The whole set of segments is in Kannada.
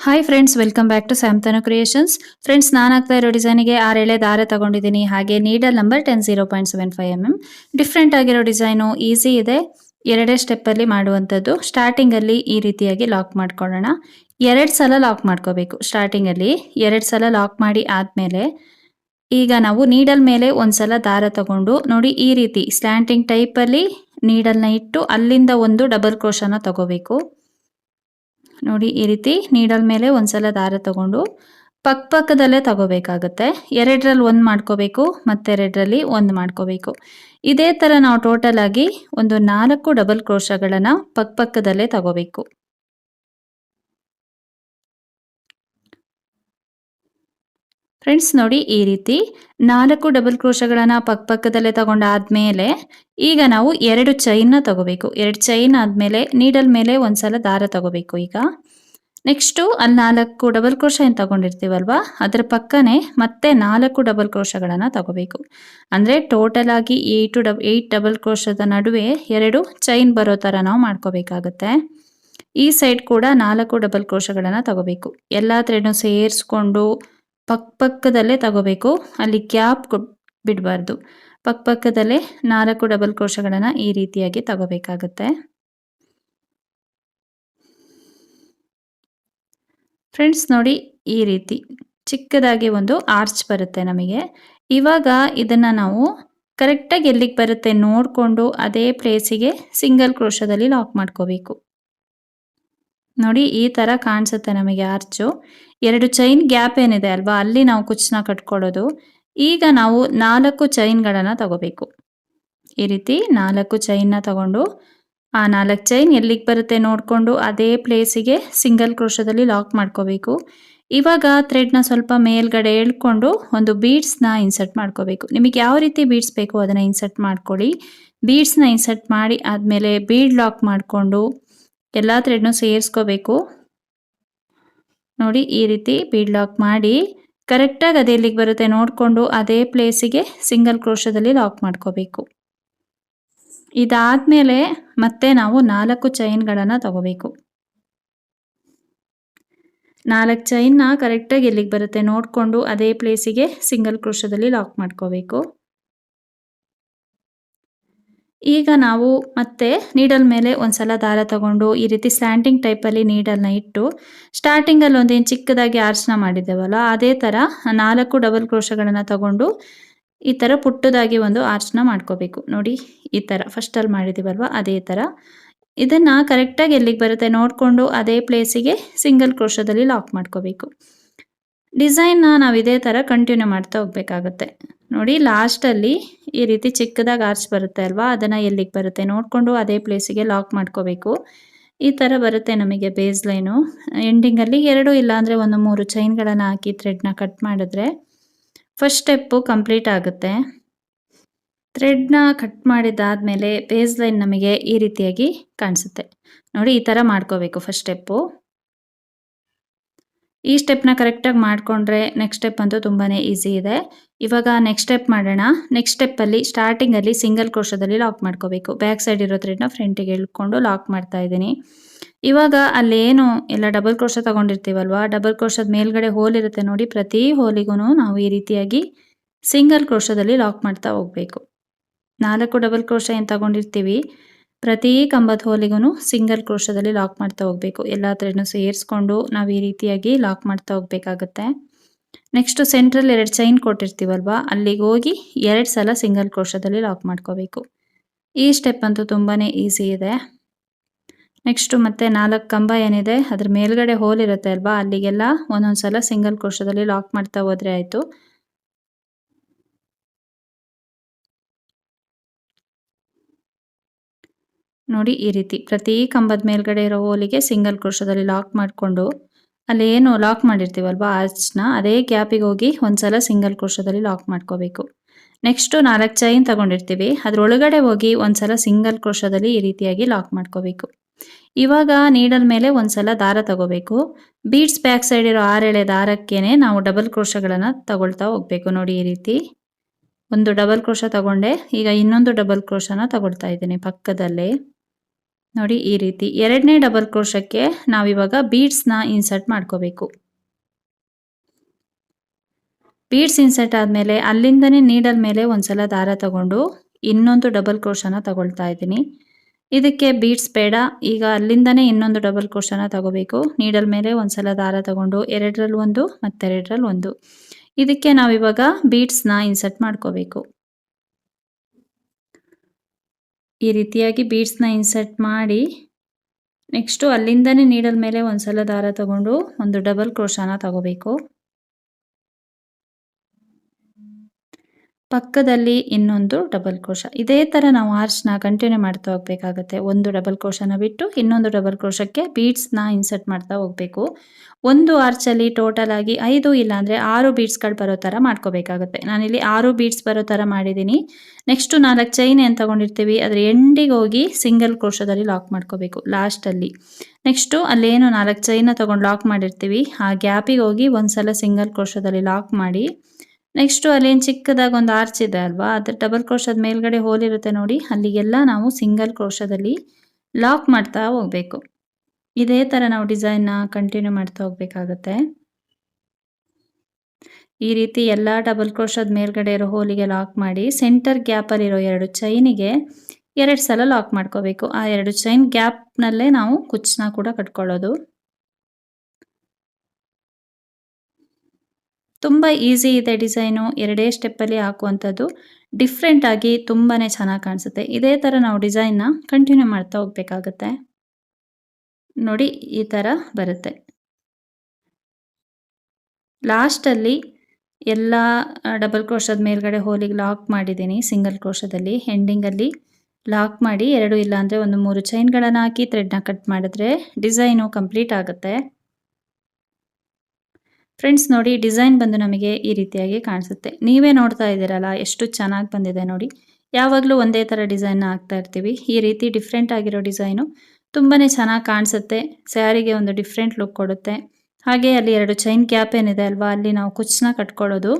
Hi friends welcome back to Samtanu creations friends ನಾನು ಆಗ್ತಾ ಇರೋ ಡಿಸೈನಿಗೆ ಎಳೆ ದಾರ ತಗೊಂಡಿದ್ದೀನಿ. ಹಾಗೆ needle number ten zero point seven five M M different ಆಗಿರೋ ಡಿಸೈನು ಈಸಿ ಇದೆ. ಎರಡೇ ಸ್ಟೆಪ್ಪಲ್ಲಿ ಮಾಡುವಂಥದ್ದು. ಸ್ಟಾರ್ಟಿಂಗಲ್ಲಿ ಈ ರೀತಿಯಾಗಿ ಲಾಕ್ ಮಾಡ್ಕೊಳ್ಳೋಣ. ಎರಡು ಸಲ ಲಾಕ್ ಮಾಡ್ಕೋಬೇಕು. ಸ್ಟಾರ್ಟಿಂಗಲ್ಲಿ ಎರಡು ಸಲ ಲಾಕ್ ಮಾಡಿ ಆದಮೇಲೆ ಈಗ ನಾವು ನೀಡಲ್ ಮೇಲೆ ಒಂದ್ಸಲ ದಾರ ತಗೊಂಡು ನೋಡಿ ಈ ರೀತಿ ಸ್ಲ್ಯಾಂಟಿಂಗ್ ಟೈಪಲ್ಲಿ ನೀಡಲ್ನ ಇಟ್ಟು ಅಲ್ಲಿಂದ ಒಂದು ಡಬಲ್ ಕ್ರೋಶನ ತಗೋಬೇಕು. ನೋಡಿ ಈ ರೀತಿ ನೀಡಲ್ ಮೇಲೆ ಒಂದ್ಸಲ ದಾರ ತಗೊಂಡು ಪಕ್ಕ ಪಕ್ಕದಲ್ಲೇ ತಗೋಬೇಕಾಗುತ್ತೆ. ಎರಡರಲ್ಲಿ ಒಂದು ಮಾಡ್ಕೋಬೇಕು, ಮತ್ತೆರಡರಲ್ಲಿ ಒಂದು ಮಾಡ್ಕೋಬೇಕು. ಇದೇ ಥರ ನಾವು ಟೋಟಲ್ ಆಗಿ ಒಂದು ನಾಲ್ಕು ಡಬಲ್ ಕ್ರೋಶಗಳನ್ನು ಪಕ್ಕ ಪಕ್ಕದಲ್ಲೇ ತಗೋಬೇಕು. ಫ್ರೆಂಡ್ಸ್ ನೋಡಿ ಈ ರೀತಿ ನಾಲ್ಕು ಡಬಲ್ ಕ್ರೋಶಗಳನ್ನು ಪಕ್ಕ ಪಕ್ಕದಲ್ಲೇ ತಗೊಂಡಾದ್ಮೇಲೆ ಈಗ ನಾವು ಎರಡು ಚೈನ್ನ ತಗೋಬೇಕು. ಎರಡು ಚೈನ್ ಆದಮೇಲೆ ನೀಡಲ್ ಮೇಲೆ ಒಂದ್ಸಲ ದಾರ ತಗೋಬೇಕು ಈಗ. ನೆಕ್ಸ್ಟು ಅಲ್ಲಿ ನಾಲ್ಕು ಡಬಲ್ ಕ್ರೋಶ ಏನು ತಗೊಂಡಿರ್ತೀವಲ್ವಾ? ಅದರ ಪಕ್ಕನೇ ಮತ್ತೆ ನಾಲ್ಕು ಡಬಲ್ ಕ್ರೋಶಗಳನ್ನು ತಗೋಬೇಕು. ಅಂದರೆ ಟೋಟಲ್ ಆಗಿ ಏಯ್ಟು ಡಬ್ ಏಯ್ಟ್ ಡಬಲ್ ಕ್ರೋಶದ ನಡುವೆ ಎರಡು ಚೈನ್ ಬರೋ ಥರ ನಾವು ಮಾಡ್ಕೋಬೇಕಾಗತ್ತೆ. ಈ ಸೈಡ್ ಕೂಡ ನಾಲ್ಕು ಡಬಲ್ ಕ್ರೋಶಗಳನ್ನು ತಗೋಬೇಕು. ಎಲ್ಲ ಥ್ರೆಡ್ನು ಸೇರಿಸ್ಕೊಂಡು ಪಕ್ಕ ಪಕ್ಕದಲ್ಲೇ ತಗೋಬೇಕು. ಅಲ್ಲಿ ಗ್ಯಾಪ್ ಬಿಡಬಾರ್ದು. ಪಕ್ಕ ಪಕ್ಕದಲ್ಲೇ ನಾಲ್ಕು ಡಬಲ್ ಕ್ರೋಶಗಳನ್ನು ಈ ರೀತಿಯಾಗಿ ತಗೋಬೇಕಾಗುತ್ತೆ. ಫ್ರೆಂಡ್ಸ್ ನೋಡಿ ಈ ರೀತಿ ಚಿಕ್ಕದಾಗಿ ಒಂದು ಆರ್ಚ್ ಬರುತ್ತೆ ನಮಗೆ. ಇವಾಗ ಇದನ್ನು ನಾವು ಕರೆಕ್ಟಾಗಿ ಎಲ್ಲಿಗೆ ಬರುತ್ತೆ ನೋಡಿಕೊಂಡು ಅದೇ ಪ್ಲೇಸಿಗೆ ಸಿಂಗಲ್ ಕ್ರೋಶದಲ್ಲಿ ಲಾಕ್ ಮಾಡ್ಕೋಬೇಕು. ನೋಡಿ, ಈ ಥರ ಕಾಣಿಸುತ್ತೆ ನಮಗೆ ಆರ್ಚು. ಎರಡು ಚೈನ್ ಗ್ಯಾಪ್ ಏನಿದೆ ಅಲ್ವಾ? ಅಲ್ಲಿ ನಾವು ಕುಚ್ಚನ್ನ ಕಟ್ಕೊಳ್ಳೋದು. ಈಗ ನಾವು ನಾಲ್ಕು ಚೈನ್ಗಳನ್ನು ತಗೋಬೇಕು. ಈ ರೀತಿ ನಾಲ್ಕು ಚೈನ್ನ ತಗೊಂಡು, ಆ ನಾಲ್ಕು ಚೈನ್ ಎಲ್ಲಿಗೆ ಬರುತ್ತೆ ನೋಡಿಕೊಂಡು ಅದೇ ಪ್ಲೇಸಿಗೆ ಸಿಂಗಲ್ ಕ್ರೋಶದಲ್ಲಿ ಲಾಕ್ ಮಾಡ್ಕೋಬೇಕು. ಇವಾಗ ಥ್ರೆಡ್ನ ಸ್ವಲ್ಪ ಮೇಲ್ಗಡೆ ಎಳ್ಕೊಂಡು ಒಂದು ಬೀಡ್ಸ್ನ ಇನ್ಸರ್ಟ್ ಮಾಡ್ಕೋಬೇಕು. ನಿಮಗೆ ಯಾವ ರೀತಿ ಬೀಡ್ಸ್ ಬೇಕು ಅದನ್ನು ಇನ್ಸರ್ಟ್ ಮಾಡ್ಕೊಳ್ಳಿ. ಬೀಡ್ಸ್ನ ಇನ್ಸರ್ಟ್ ಮಾಡಿ ಆದಮೇಲೆ ಬೀಡ್ ಲಾಕ್ ಮಾಡಿಕೊಂಡು ಎಲ್ಲ ಥ್ರೆಡ್ನು ಸೇರಿಸ್ಕೋಬೇಕು. ನೋಡಿ, ಈ ರೀತಿ ಬೀಡ್ ಲಾಕ್ ಮಾಡಿ ಕರೆಕ್ಟಾಗಿ ಅದೇ ಇಲ್ಲಿಗೆ ಬರುತ್ತೆ ನೋಡಿಕೊಂಡು ಅದೇ ಪ್ಲೇಸಿಗೆ ಸಿಂಗಲ್ ಕ್ರೋಶದಲ್ಲಿ ಲಾಕ್ ಮಾಡ್ಕೋಬೇಕು. ಇದಾದಮೇಲೆ ಮತ್ತೆ ನಾವು ನಾಲ್ಕು ಚೈನ್ಗಳನ್ನು ತಗೋಬೇಕು. ನಾಲ್ಕು ಚೈನ್ನ ಕರೆಕ್ಟಾಗಿ ಎಲ್ಲಿಗೆ ಬರುತ್ತೆ ನೋಡಿಕೊಂಡು ಅದೇ ಪ್ಲೇಸಿಗೆ ಸಿಂಗಲ್ ಕ್ರೋಶದಲ್ಲಿ ಲಾಕ್ ಮಾಡ್ಕೋಬೇಕು. ಈಗ ನಾವು ಮತ್ತೆ ನೀಡಲ್ ಮೇಲೆ ಒಂದ್ಸಲ ದಾರ ತಗೊಂಡು ಈ ರೀತಿ ಸ್ಯಾಂಡಿಂಗ್ ಟೈಪಲ್ಲಿ ನೀಡಲ್ನ ಇಟ್ಟು ಸ್ಟಾರ್ಟಿಂಗಲ್ಲಿ ಒಂದೇನು ಚಿಕ್ಕದಾಗಿ ಆರ್ಚನ ಮಾಡಿದ್ದೇವಲ್ಲ ಅದೇ ಥರ ನಾಲ್ಕು ಡಬಲ್ ಕ್ರೋಶಗಳನ್ನು ತಗೊಂಡು ಈ ಥರ ಪುಟ್ಟದಾಗಿ ಒಂದು ಆರ್ಚ್ನ ಮಾಡ್ಕೋಬೇಕು. ನೋಡಿ, ಈ ಥರ ಫಸ್ಟಲ್ಲಿ ಮಾಡಿದ್ದೀವಲ್ವ ಅದೇ ಥರ ಇದನ್ನು ಕರೆಕ್ಟಾಗಿ ಎಲ್ಲಿಗೆ ಬರುತ್ತೆ ನೋಡಿಕೊಂಡು ಅದೇ ಪ್ಲೇಸಿಗೆ ಸಿಂಗಲ್ ಕ್ರೋಶದಲ್ಲಿ ಲಾಕ್ ಮಾಡ್ಕೋಬೇಕು. ಡಿಸೈನ್ನ ನಾವು ಇದೇ ಥರ ಕಂಟಿನ್ಯೂ ಮಾಡ್ತಾ ಹೋಗ್ಬೇಕಾಗುತ್ತೆ. ನೋಡಿ ಲಾಸ್ಟಲ್ಲಿ ಈ ರೀತಿ ಚಿಕ್ಕದಾಗಿ ಆರ್ಚ್ ಬರುತ್ತೆ ಅಲ್ವಾ? ಅದನ್ನು ಎಲ್ಲಿಗೆ ಬರುತ್ತೆ? ನೋಡಿಕೊಂಡು ಅದೇ ಪ್ಲೇಸಿಗೆ ಲಾಕ್ ಮಾಡ್ಕೋಬೇಕು. ಈ ಥರ ಬರುತ್ತೆ ನಮಗೆ ಬೇಸ್ ಲೈನು ಎಂಡಿಂಗಲ್ಲಿ ಎರಡು ಇಲ್ಲಾಂದರೆ ಒಂದು ಮೂರು ಚೈನ್ಗಳನ್ನು ಹಾಕಿ ಥ್ರೆಡ್ನ ಕಟ್ ಮಾಡಿದ್ರೆ ಫಸ್ಟ್ ಸ್ಟೆಪ್ಪು ಕಂಪ್ಲೀಟ್ ಆಗುತ್ತೆ. ಥ್ರೆಡ್ನ ಕಟ್ ಮಾಡಿದ್ದಾದಮೇಲೆ ಬೇಸ್ ಲೈನ್ ನಮಗೆ ಈ ರೀತಿಯಾಗಿ ಕಾಣಿಸುತ್ತೆ. ನೋಡಿ, ಈ ಥರ ಮಾಡ್ಕೋಬೇಕು ಫಸ್ಟ್ ಸ್ಟೆಪ್ಪು ಈ ಸ್ಟೆಪ್ನ ಕರೆಕ್ಟಾಗಿ ಮಾಡಿಕೊಂಡ್ರೆ ನೆಕ್ಸ್ಟ್ ಸ್ಟೆಪ್ ಅಂತೂ ತುಂಬಾ ಈಸಿ ಇದೆ. ಇವಾಗ ನೆಕ್ಸ್ಟ್ ಸ್ಟೆಪ್ ಮಾಡೋಣ. ನೆಕ್ಸ್ಟ್ ಸ್ಟೆಪ್ಪಲ್ಲಿ ಸ್ಟಾರ್ಟಿಂಗಲ್ಲಿ ಸಿಂಗಲ್ ಕ್ರೋಶದಲ್ಲಿ ಲಾಕ್ ಮಾಡ್ಕೋಬೇಕು. ಬ್ಯಾಕ್ ಸೈಡ್ ಇರೋ ಥ್ರೆಡ್ನ ಫ್ರಂಟಿಗೆ ಇಳ್ಕೊಂಡು ಲಾಕ್ ಮಾಡ್ತಾ ಇದ್ದೀನಿ. ಇವಾಗ ಅಲ್ಲೇನು ಎಲ್ಲ ಡಬಲ್ ಕ್ರೋಶ ತಗೊಂಡಿರ್ತೀವಲ್ವಾ? ಡಬಲ್ ಕ್ರೋಶದ ಮೇಲ್ಗಡೆ ಹೋಲ್ ಇರುತ್ತೆ ನೋಡಿ. ಪ್ರತಿ ಹೋಲಿಗೂ ನಾವು ಈ ರೀತಿಯಾಗಿ ಸಿಂಗಲ್ ಕ್ರೋಶದಲ್ಲಿ ಲಾಕ್ ಮಾಡ್ತಾ ಹೋಗಬೇಕು. ನಾಲ್ಕು ಡಬಲ್ ಕ್ರೋಶ ಏನು ತಗೊಂಡಿರ್ತೀವಿ? ಪ್ರತಿ ಕಂಬದ ಹೋಲಿಗೂ ಸಿಂಗಲ್ ಕ್ರೋಶದಲ್ಲಿ ಲಾಕ್ ಮಾಡ್ತಾ ಹೋಗಬೇಕು. ಎಲ್ಲ ಥ್ರೆಡ್ನು ಸೇರಿಸ್ಕೊಂಡು ನಾವು ಈ ರೀತಿಯಾಗಿ ಲಾಕ್ ಮಾಡ್ತಾ ಹೋಗ್ಬೇಕಾಗುತ್ತೆ. ನೆಕ್ಸ್ಟು ಸೆಂಟ್ರಲ್ಲಿ ಎರಡು ಚೈನ್ ಕೊಟ್ಟಿರ್ತೀವಲ್ವಾ, ಅಲ್ಲಿಗೆ ಹೋಗಿ ಎರಡು ಸಲ ಸಿಂಗಲ್ ಕ್ರೋಶದಲ್ಲಿ ಲಾಕ್ ಮಾಡ್ಕೋಬೇಕು. ಈ ಸ್ಟೆಪ್ ಅಂತೂ ತುಂಬಾ ಈಸಿ ಇದೆ. ನೆಕ್ಸ್ಟು ಮತ್ತೆ ನಾಲ್ಕು ಕಂಬ ಏನಿದೆ, ಅದ್ರ ಮೇಲ್ಗಡೆ ಹೋಲ್ ಇರುತ್ತೆ ಅಲ್ವಾ, ಅಲ್ಲಿಗೆಲ್ಲ ಒಂದೊಂದು ಸಲ ಸಿಂಗಲ್ ಕ್ರೋಶದಲ್ಲಿ ಲಾಕ್ ಮಾಡ್ತಾ ಹೋದ್ರೆ ಆಯಿತು. ನೋಡಿ ಈ ರೀತಿ. ಪ್ರತಿ ಕಂಬದ ಮೇಲ್ಗಡೆ ಇರೋ ಹೋಲಿಗೆ ಸಿಂಗಲ್ ಕ್ರೋಶದಲ್ಲಿ ಲಾಕ್ ಮಾಡಿಕೊಂಡು ಅಲ್ಲಿ ಏನು ಲಾಕ್ ಮಾಡಿರ್ತೀವಲ್ವಾ ಆರ್ಚ್ನ ಅದೇ ಗ್ಯಾಪಿಗೆ ಹೋಗಿ ಒಂದ್ಸಲ ಸಿಂಗಲ್ ಕ್ರೋಶದಲ್ಲಿ ಲಾಕ್ ಮಾಡ್ಕೋಬೇಕು. ನೆಕ್ಸ್ಟು ನಾಲ್ಕು ಚೈನ್ ತಗೊಂಡಿರ್ತೀವಿ. ಅದ್ರೊಳಗಡೆ ಹೋಗಿ ಒಂದ್ಸಲ ಸಿಂಗಲ್ ಕ್ರೋಶದಲ್ಲಿ ಈ ರೀತಿಯಾಗಿ ಲಾಕ್ ಮಾಡ್ಕೋಬೇಕು. ಇವಾಗ ನೀಡಲ್ ಮೇಲೆ ಒಂದ್ಸಲ ದಾರ ತಗೋಬೇಕು. ಬೀಡ್ಸ್ ಬ್ಯಾಕ್ ಸೈಡ್ ಇರೋ ಆರೆಳೆ ದಾರಕ್ಕೇನೆ ನಾವು ಡಬಲ್ ಕ್ರೋಶಗಳನ್ನು ತಗೊಳ್ತಾ ಹೋಗ್ಬೇಕು. ನೋಡಿ ಈ ರೀತಿ. ಒಂದು ಡಬಲ್ ಕ್ರೋಶ ತಗೊಂಡೆ. ಈಗ ಇನ್ನೊಂದು ಡಬಲ್ ಕ್ರೋಶನ ತಗೊಳ್ತಾ ಇದ್ದೀನಿ ಪಕ್ಕದಲ್ಲೇ. ನೋಡಿ ಈ ರೀತಿ ಎರಡನೇ ಡಬಲ್ ಕ್ರೋಶಕ್ಕೆ ನಾವಿವಾಗ ಬೀಡ್ಸ್ನ ಇನ್ಸರ್ಟ್ ಮಾಡ್ಕೋಬೇಕು. ಬೀಡ್ಸ್ ಇನ್ಸರ್ಟ್ ಆದಮೇಲೆ ಅಲ್ಲಿಂದನೇ ನೀಡಲ್ ಮೇಲೆ ಒಂದ್ಸಲ ದಾರ ತಗೊಂಡು ಇನ್ನೊಂದು ಡಬಲ್ ಕ್ರೋಶನ ತಗೊಳ್ತಾ ಇದ್ದೀನಿ. ಇದಕ್ಕೆ ಬೀಡ್ಸ್ ಬೇಡ, ಈಗ ಅಲ್ಲಿಂದನೇ ಇನ್ನೊಂದು ಡಬಲ್ ಕ್ರೋಶನ ತಗೋಬೇಕು. ನೀಡಲ್ ಮೇಲೆ ಒಂದ್ಸಲ ದಾರ ತಗೊಂಡು ಎರಡರಲ್ಲಿ ಒಂದು ಮತ್ತೆರಡರಲ್ಲಿ ಒಂದು. ಇದಕ್ಕೆ ನಾವಿವಾಗ ಬೀಡ್ಸ್ನ ಇನ್ಸರ್ಟ್ ಮಾಡ್ಕೋಬೇಕು. ಈ ರೀತಿಯಾಗಿ ಬೀಡ್ಸ್ನ ಇನ್ಸರ್ಟ್ ಮಾಡಿ ನೆಕ್ಸ್ಟು ಅಲ್ಲಿಂದನೇ ನೀಡಲ್ ಮೇಲೆ ಒಂದ್ಸಲ ದಾರ ತಗೊಂಡು ಒಂದು ಡಬಲ್ ಕ್ರೋಶನ ತಗೋಬೇಕು. ಪಕ್ಕದಲ್ಲಿ ಇನ್ನೊಂದು ಡಬಲ್ ಕ್ರೋಶ ಇದೇ ಥರ ನಾವು ಆರ್ಚ್ನ ಕಂಟಿನ್ಯೂ ಮಾಡ್ತಾ ಹೋಗ್ಬೇಕಾಗತ್ತೆ. ಒಂದು ಡಬಲ್ ಕ್ರೋಶನ ಬಿಟ್ಟು ಇನ್ನೊಂದು ಡಬಲ್ ಕ್ರೋಶಕ್ಕೆ ಬೀಡ್ಸ್ನ ಇನ್ಸರ್ಟ್ ಮಾಡ್ತಾ ಹೋಗಬೇಕು. ಒಂದು ಆರ್ಚಲ್ಲಿ ಟೋಟಲ್ ಆಗಿ ಐದು ಇಲ್ಲಾಂದರೆ ಆರು ಬೀಡ್ಸ್ಗಳು ಬರೋ ಥರ ಮಾಡ್ಕೋಬೇಕಾಗುತ್ತೆ. ನಾನಿಲ್ಲಿ ಆರು ಬೀಡ್ಸ್ ಬರೋ ಥರ ಮಾಡಿದ್ದೀನಿ ನೆಕ್ಸ್ಟು ನಾಲ್ಕು ಚೈನ್ ಏನು ತಗೊಂಡಿರ್ತೀವಿ? ಅದರ ಎಂಡಿಗೆ ಹೋಗಿ ಸಿಂಗಲ್ ಕ್ರೋಶದಲ್ಲಿ ಲಾಕ್ ಮಾಡ್ಕೋಬೇಕು ಲಾಸ್ಟಲ್ಲಿ ನೆಕ್ಸ್ಟು ಅಲ್ಲೇನು ನಾಲ್ಕು ಚೈನ ತೊಗೊಂಡು ಲಾಕ್ ಮಾಡಿರ್ತೀವಿ? ಆ ಗ್ಯಾಪಿಗೆ ಹೋಗಿ ಒಂದ್ಸಲ ಸಿಂಗಲ್ ಕ್ರೋಶದಲ್ಲಿ ಲಾಕ್ ಮಾಡಿ. ನೆಕ್ಸ್ಟು ಏನು ಚಿಕ್ಕದಾಗಿ ಒಂದು ಆರ್ಚ್ ಇದೆ ಅಲ್ವಾ ಅದ್ರ ಡಬಲ್ ಕ್ರೋಶದ ಮೇಲ್ಗಡೆ ಹೋಲ್ ಇರುತ್ತೆ ನೋಡಿ. ಅಲ್ಲಿಗೆಲ್ಲ ನಾವು ಸಿಂಗಲ್ ಕ್ರೋಶದಲ್ಲಿ ಲಾಕ್ ಮಾಡ್ತಾ ಹೋಗಬೇಕು. ಇದೇ ಥರ ನಾವು ಡಿಸೈನ್ನ ಕಂಟಿನ್ಯೂ ಮಾಡ್ತಾ ಹೋಗ್ಬೇಕಾಗತ್ತೆ. ಈ ರೀತಿ ಎಲ್ಲ ಡಬಲ್ ಕ್ರೋಶದ ಮೇಲ್ಗಡೆ ಇರೋ ಹೋಲಿಗೆ ಲಾಕ್ ಮಾಡಿ ಸೆಂಟರ್ ಗ್ಯಾಪಲ್ಲಿರೋ ಎರಡು ಚೈನಿಗೆ ಎರಡು ಸಲ ಲಾಕ್ ಮಾಡ್ಕೋಬೇಕು. ಆ ಎರಡು ಚೈನ್ ಗ್ಯಾಪ್ನಲ್ಲೇ ನಾವು ಕುಚ್ಚನ್ನ ಕೂಡ ಕಟ್ಕೊಳ್ಳೋದು. ತುಂಬ ಈಸಿ ಇದೆ ಡಿಸೈನು ಎರಡೇ ಸ್ಟೆಪ್ಪಲ್ಲಿ ಹಾಕುವಂಥದ್ದು. ಡಿಫ್ರೆಂಟ್ ಆಗಿ ತುಂಬಾ ಚೆನ್ನಾಗಿ ಕಾಣಿಸುತ್ತೆ. ಇದೇ ಥರ ನಾವು ಡಿಸೈನ್ನ ಕಂಟಿನ್ಯೂ ಮಾಡ್ತಾ ಹೋಗ್ಬೇಕಾಗತ್ತೆ. ನೋಡಿ, ಈ ಥರ ಬರುತ್ತೆ. ಲಾಸ್ಟಲ್ಲಿ ಎಲ್ಲ ಡಬಲ್ ಕ್ರೋಶದ ಮೇಲ್ಗಡೆ ಹೋಲಿಗೆ ಲಾಕ್ ಮಾಡಿದ್ದೀನಿ ಸಿಂಗಲ್ ಕ್ರೋಶದಲ್ಲಿ ಹೆಂಡಿಂಗಲ್ಲಿ ಲಾಕ್ ಮಾಡಿ ಎರಡು ಇಲ್ಲಾಂದರೆ ಒಂದು ಮೂರು ಚೈನ್ಗಳನ್ನು ಹಾಕಿ ಥ್ರೆಡ್ನ ಕಟ್ ಮಾಡಿದ್ರೆ ಡಿಸೈನು ಕಂಪ್ಲೀಟ್ ಆಗುತ್ತೆ. ಫ್ರೆಂಡ್ಸ್ ನೋಡಿ, ಡಿಸೈನ್ ಬಂದು ನಮಗೆ ಈ ರೀತಿಯಾಗಿ ಕಾಣಿಸುತ್ತೆ. ನೀವೇ ನೋಡ್ತಾ ಇದ್ದೀರಲ್ಲ, ಎಷ್ಟು ಚೆನ್ನಾಗಿ ಬಂದಿದೆ ನೋಡಿ. ಯಾವಾಗಲೂ ಒಂದೇ ಥರ ಡಿಸೈನ್ ಹಾಕ್ತಾ ಇರ್ತೀವಿ. ಈ ರೀತಿ ಡಿಫ್ರೆಂಟ್ ಆಗಿರೋ ಡಿಸೈನು ತುಂಬಾ ಚೆನ್ನಾಗಿ ಕಾಣಿಸುತ್ತೆ. ಸ್ಯಾರಿಗೆ ಒಂದು ಡಿಫ್ರೆಂಟ್ ಲುಕ್ ಕೊಡುತ್ತೆ. ಹಾಗೆ ಅಲ್ಲಿ ಎರಡು ಚೈನ್ ಕ್ಯಾಪ್ ಏನಿದೆ ಅಲ್ವಾ, ಅಲ್ಲಿ ನಾವು ಕುಚ್ಚನ್ನ ಕಟ್ಕೊಳ್ಳೋದು.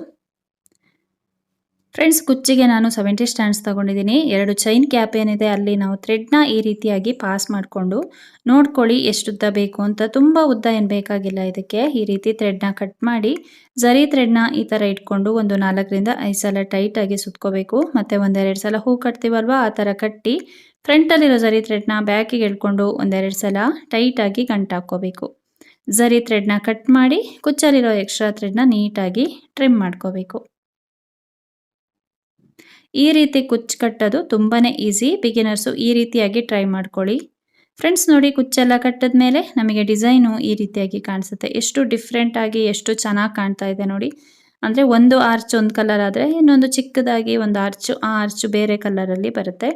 ಫ್ರೆಂಡ್ಸ್ ಕುಚ್ಚಿಗೆ ನಾನು ಸೆವೆಂಟಿ ಸ್ಟ್ಯಾಂಡ್ಸ್ ತಗೊಂಡಿದ್ದೀನಿ. ಎರಡು ಚೈನ್ ಕ್ಯಾಪ್ ಏನಿದೆ, ಅಲ್ಲಿ ನಾವು ಥ್ರೆಡ್ನ ಈ ರೀತಿಯಾಗಿ ಪಾಸ್ ಮಾಡಿಕೊಂಡು ನೋಡ್ಕೊಳ್ಳಿ ಎಷ್ಟು ಉದ್ದ ಬೇಕು ಅಂತ. ತುಂಬ ಉದ್ದ ಏನು ಬೇಕಾಗಿಲ್ಲ ಇದಕ್ಕೆ. ಈ ರೀತಿ ಥ್ರೆಡ್ನ ಕಟ್ ಮಾಡಿ ಜರಿ ಥ್ರೆಡ್ನ ಈ ಥರ ಇಟ್ಕೊಂಡು ಒಂದು ನಾಲ್ಕರಿಂದ ಐದು ಸಲ ಟೈಟಾಗಿ ಸುತ್ಕೋಬೇಕು. ಮತ್ತು ಒಂದೆರಡು ಸಲ ಹೂ ಕಟ್ತೀವಲ್ವಾ, ಆ ಥರ ಕಟ್ಟಿ ಫ್ರಂಟಲ್ಲಿರೋ ಜರಿ ಥ್ರೆಡ್ನ ಬ್ಯಾಕಿಗೆ ಇಟ್ಕೊಂಡು ಒಂದೆರಡು ಸಲ ಟೈಟಾಗಿ ಗಂಟು ಹಾಕ್ಕೋಬೇಕು. ಜರಿ ಥ್ರೆಡ್ನ ಕಟ್ ಮಾಡಿ ಕುಚ್ಚಲ್ಲಿರೋ ಎಕ್ಸ್ಟ್ರಾ ಥ್ರೆಡ್ನ ನೀಟಾಗಿ ಟ್ರಿಮ್ ಮಾಡ್ಕೋಬೇಕು. ಈ ರೀತಿ ಕುಚ್ಚು ಕಟ್ಟೋದು ತುಂಬಾ ಈಸಿ ಬಿಗಿನರ್ಸು ಈ ರೀತಿಯಾಗಿ ಟ್ರೈ ಮಾಡ್ಕೊಳ್ಳಿ. ಫ್ರೆಂಡ್ಸ್ ನೋಡಿ ಕುಚ್ಚೆಲ್ಲ ಕಟ್ಟಿದ ಮೇಲೆ ನಮಗೆ ಡಿಸೈನು ಈ ರೀತಿಯಾಗಿ ಕಾಣಿಸುತ್ತೆ. ಎಷ್ಟು ಡಿಫ್ರೆಂಟ್ ಆಗಿ, ಎಷ್ಟು ಚೆನ್ನಾಗಿ ಕಾಣ್ತಾ ಇದೆ ನೋಡಿ. ಅಂದರೆ ಒಂದು ಆರ್ಚ್ ಒಂದು ಕಲರ್ ಆದರೆ ಇನ್ನೊಂದು ಚಿಕ್ಕದಾಗಿ ಒಂದು ಆರ್ಚು ಆ ಆರ್ಚು ಬೇರೆ ಕಲರಲ್ಲಿ ಬರುತ್ತೆ.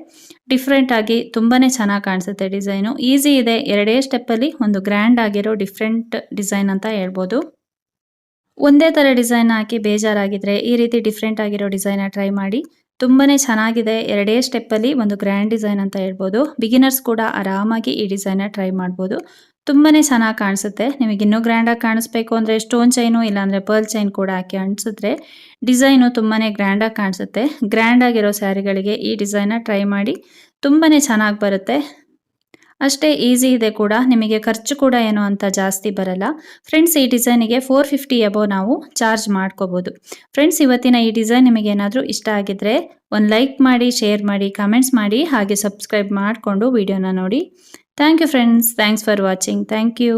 ಡಿಫ್ರೆಂಟ್ ಆಗಿ ತುಂಬಾ ಚೆನ್ನಾಗಿ ಕಾಣಿಸುತ್ತೆ ಡಿಸೈನು ಈಸಿ ಇದೆ. ಎರಡೇ ಸ್ಟೆಪ್ಪಲ್ಲಿ ಒಂದು ಗ್ರ್ಯಾಂಡ್ ಆಗಿರೋ ಡಿಫ್ರೆಂಟ್ ಡಿಸೈನ್ ಅಂತ ಹೇಳ್ಬೋದು. ಒಂದೇ ಥರ ಡಿಸೈನ್ ಹಾಕಿ ಬೇಜಾರಾಗಿದ್ರೆ ಈ ರೀತಿ ಡಿಫ್ರೆಂಟ್ ಆಗಿರೋ ಡಿಸೈನ ಟ್ರೈ ಮಾಡಿ. ತುಂಬಾ ಚೆನ್ನಾಗಿದೆ. ಎರಡೇ ಸ್ಟೆಪ್ಪಲ್ಲಿ ಒಂದು ಗ್ರ್ಯಾಂಡ್ ಡಿಸೈನ್ ಅಂತ ಹೇಳ್ಬೋದು. ಬಿಗಿನರ್ಸ್ ಕೂಡ ಆರಾಮಾಗಿ ಈ ಡಿಸೈನ ಟ್ರೈ ಮಾಡ್ಬೋದು. ತುಂಬಾ ಚೆನ್ನಾಗಿ ಕಾಣಿಸುತ್ತೆ. ನಿಮಗೆ ಇನ್ನೂ ಗ್ರ್ಯಾಂಡಾಗಿ ಕಾಣಿಸ್ಬೇಕು ಅಂದರೆ ಸ್ಟೋನ್ ಚೈನು ಇಲ್ಲಾಂದರೆ ಪರ್ಲ್ ಚೈನ್ ಕೂಡ ಹಾಕಿ ಅನಿಸಿದ್ರೆ ಡಿಸೈನು ತುಂಬಾ ಗ್ರ್ಯಾಂಡಾಗಿ ಕಾಣಿಸುತ್ತೆ. ಗ್ರ್ಯಾಂಡ್ ಆಗಿರೋ ಸ್ಯಾರಿಗಳಿಗೆ ಈ ಡಿಸೈನ ಟ್ರೈ ಮಾಡಿ ತುಂಬಾ ಚೆನ್ನಾಗಿ ಬರುತ್ತೆ. ಅಷ್ಟೇ ಈಸಿ ಇದೆ ಕೂಡ. ನಿಮಗೆ ಖರ್ಚು ಕೂಡ ಏನು ಅಂತ ಜಾಸ್ತಿ ಬರಲ್ಲ. ಫ್ರೆಂಡ್ಸ್ ಈ ಡಿಸೈನಿಗೆ ಫೋರ್ ಫಿಫ್ಟಿ ಎಬೋ ನಾವು ಚಾರ್ಜ್ ಮಾಡ್ಕೋಬೋದು. ಫ್ರೆಂಡ್ಸ್ ಇವತ್ತಿನ ಈ ಡಿಸೈನ್ ನಿಮಗೆ ಏನಾದರೂ ಇಷ್ಟ ಆಗಿದ್ರೆ ಒಂದು ಲೈಕ್ ಮಾಡಿ ಶೇರ್ ಮಾಡಿ ಕಮೆಂಟ್ಸ್ ಮಾಡಿ, ಹಾಗೆ ಸಬ್ಸ್ಕ್ರೈಬ್ ಮಾಡಿಕೊಂಡು ವಿಡಿಯೋನ ನೋಡಿ. Thank you friends thanks for watching thank you